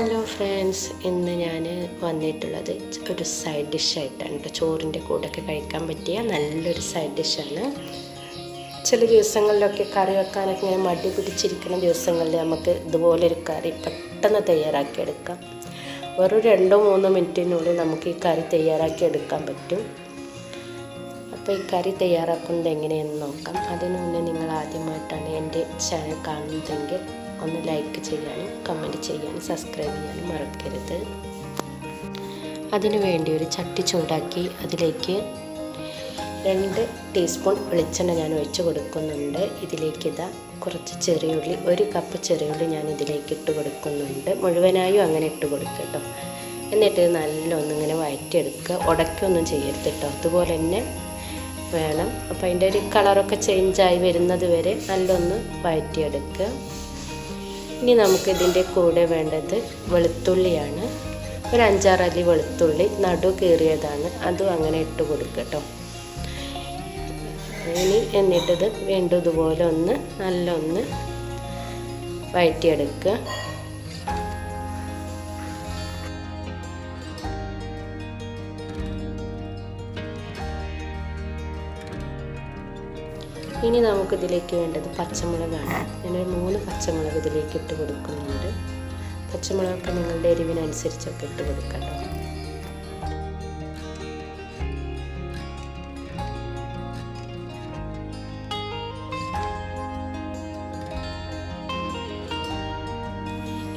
Hello friends ഇന്ന് ഞാൻ വന്നിട്ടുള്ളത് ഒരു സൈഡ് ഡിഷായിട്ടാണ് കേട്ടോ ചോറിന്റെ കൂടെയൊക്കെ കഴിക്കാൻ പറ്റിയ നല്ലൊരു സൈഡ് ഡിഷാണ്. ചില ദിവസങ്ങളിലൊക്കെ കറി വെക്കാനൊക്കെ ഇങ്ങനെ മടി പിടിച്ചിരിക്കുന്ന ദിവസങ്ങളിൽ നമുക്ക് ഇതുപോലൊരു കറി പെട്ടെന്ന് തയ്യാറാക്കിയെടുക്കാം. വെറും രണ്ടോ മൂന്നോ മിനിറ്റിനുള്ളിൽ നമുക്ക് ഈ കറി തയ്യാറാക്കി എടുക്കാൻ പറ്റും. അപ്പോൾ ഈ കറി തയ്യാറാക്കുന്നത് എങ്ങനെയെന്ന് നോക്കാം. അതിനു മുന്നേ നിങ്ങൾ ആദ്യമായിട്ടാണ് എന്റെ ചാനൽ കാണുന്നതെങ്കിൽ ഒന്ന് ലൈക്ക് ചെയ്യാനും കമന്റ് ചെയ്യാനും സബ്സ്ക്രൈബ് ചെയ്യാനും മറക്കരുത്. അതിനു വേണ്ടി ഒരു ചട്ടി ചൂടാക്കി അതിലേക്ക് രണ്ട് ടീസ്പൂൺ വെളിച്ചെണ്ണ ഞാൻ ഒഴിച്ച് കൊടുക്കുന്നുണ്ട്. ഇതിലേക്ക് ഇതാ കുറച്ച് ചെറിയുള്ളി ഒരു കപ്പ് ചെറിയുള്ളി ഞാൻ ഇതിലേക്ക് ഇട്ട് കൊടുക്കുന്നുണ്ട്. മുഴുവനായും അങ്ങനെ ഇട്ട് കൊടുക്കുക കേട്ടോ എന്നിട്ട് നല്ലൊന്നിങ്ങനെ വഴറ്റിയെടുക്കുക ഉടക്കൊന്നും ചെയ്യരുത് കേട്ടോ അതുപോലെ തന്നെ വേണം. അപ്പോൾ അതിന്റെ ഒരു കളറൊക്കെ ചേഞ്ചായി വരുന്നത് വരെ നല്ലൊന്ന് വഴറ്റിയെടുക്കുക ഇനി നമുക്കിതിന്റെ കൂടെ വേണ്ടത് വെളുത്തുള്ളിയാണ്. ഒരു അഞ്ചാറ് അല്ലി വെളുത്തുള്ളി നടു കീറിയതാണ്. അതും അങ്ങനെ ഇട്ട് കൊടുക്കട്ടോ കേട്ടോ ഇനി എന്നിട്ടത് വേണ്ടതുപോലെ ഒന്ന് നല്ലൊന്ന് വഴറ്റിയെടുക്കുക ഇനി നമുക്ക് ഇതിലേക്ക് വേണ്ടത് പച്ചമുളകാണ്. ഞാനൊരു മൂന്ന് പച്ചമുളക് ഇതിലേക്ക് ഇട്ട് കൊടുക്കുന്നുണ്ട്. പച്ചമുളകൊക്കെ നിങ്ങളുടെ എരിവിനനുസരിച്ചൊക്കെ ഇട്ട് കൊടുക്കണം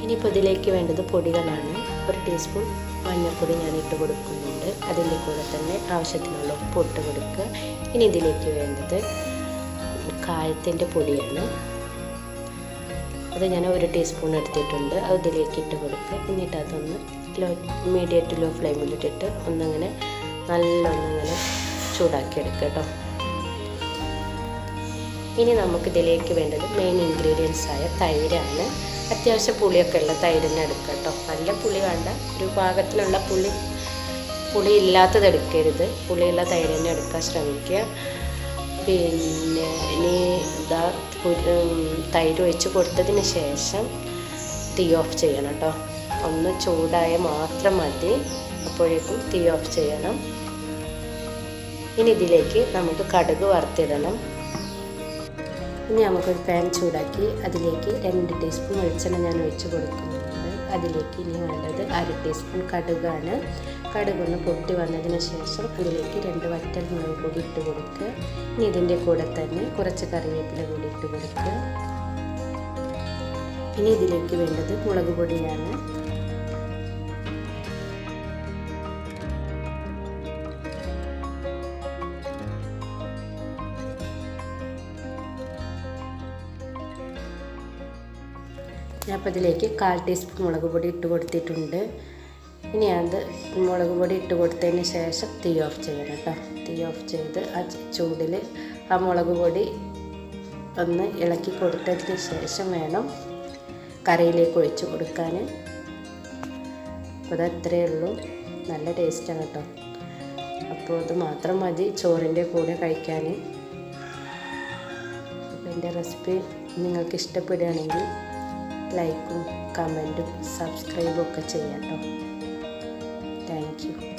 ഇനിയിപ്പോൾ ഇതിലേക്ക് വേണ്ടത് പൊടികളാണ്. ഒരു ടീസ്പൂൺ മഞ്ഞൾപ്പൊടി ഞാൻ ഇട്ട് കൊടുക്കുന്നുണ്ട്. അതിന്റെ കൂടെ തന്നെ ആവശ്യത്തിനുള്ള ഉപ്പ് ഇട്ട് കൊടുക്കുക. ഇനി ഇതിലേക്ക് വേണ്ടത് കായത്തിന്റെ പൊടിയാണ്. അത് ഞാൻ ഒരു ടീസ്പൂൺ എടുത്തിട്ടുണ്ട്. അത് ഇതിലേക്ക് ഇട്ട് കൊടുക്കുക. എന്നിട്ട് അതൊന്ന് ലോ മീഡിയം ടു ലോ ഫ്ലെയിമിലിട്ടിട്ട് ഒന്നങ്ങനെ നല്ലൊന്നിങ്ങനെ ചൂടാക്കി എടുക്കുക കേട്ടോ. ഇനി നമുക്ക് ഇതിലേക്ക് വേണ്ടത് മെയിൻ ഇൻഗ്രീഡിയൻസ് ആയ തൈരാണ്. അത്യാവശ്യം പുളിയൊക്കെ ഉള്ള തൈരിനെ എടുക്കുക കേട്ടോ. നല്ല പുളി വേണ്ട. ഒരു പാകത്തിനുള്ള പുളി പുളി ഇല്ലാത്തത് എടുക്കരുത്. പുളിയുള്ള തൈര് തന്നെ എടുക്കാൻ ശ്രമിക്കുക. പിന്നെ ഇനി ഇതാ തൈര് ഒഴിച്ച് കൊടുത്തതിന് ശേഷം തീ ഓഫ് ചെയ്യണം കേട്ടോ. ഒന്ന് ചൂടായ മാത്രം മതി. അപ്പോഴേക്കും തീ ഓഫ് ചെയ്യണം. ഇനി ഇതിലേക്ക് നമുക്ക് കടുക് വറുത്തിടണം. ഇനി നമുക്കൊരു പാൻ ചൂടാക്കി അതിലേക്ക് രണ്ട് ടീസ്പൂൺ വെളിച്ചെണ്ണ ഞാൻ ഒഴിച്ച് കൊടുക്കുന്നുണ്ട്. അതിലേക്ക് ഇനി വേണ്ടത് അര ടീസ്പൂൺ കടുകാണ്. കടുകൊന്ന് പൊട്ടി വന്നതിന് ശേഷം ഇതിലേക്ക് രണ്ട് വറ്റൽ മുളക് കൂടി ഇട്ട് കൊടുക്കുക ഇനി ഇതിന്റെ കൂടെ തന്നെ കുറച്ച് കറിവേപ്പില കൂടി ഇട്ട് കൊടുക്കുക ഇനി ഇതിലേക്ക് വേണ്ടത് മുളക് പൊടിയാണ്. ഞാൻ അപ്പോൾ ഇതിലേക്ക് കാൽ ടീസ്പൂൺ മുളക് പൊടി ഇട്ട് കൊടുത്തിട്ടുണ്ട്. ഇനി അത് മുളക് പൊടി ഇട്ട് കൊടുത്തതിന് ശേഷം തീ ഓഫ് ചെയ്യണം കേട്ടോ. തീ ഓഫ് ചെയ്ത് ആ ചൂടിൽ ആ മുളക് പൊടി ഒന്ന് ഇളക്കി കൊടുത്തതിന് ശേഷം വേണം കറിയിലേക്ക് ഒഴിച്ച് കൊടുക്കാൻ അപ്പോൾ അതത്രേ ഉള്ളൂ. നല്ല ടേസ്റ്റാണ് കേട്ടോ. അപ്പോൾ ഇത് മാത്രം മതി ചോറിന്റെ കൂടെ കഴിക്കാൻ എന്റെ റെസിപ്പി നിങ്ങൾക്ക് ഇഷ്ടപ്പെടുകയാണെങ്കിൽ ലൈക്കും കമന്റും സബ്സ്ക്രൈബും ഒക്കെ ചെയ്യാം കേട്ടോ. Thank you.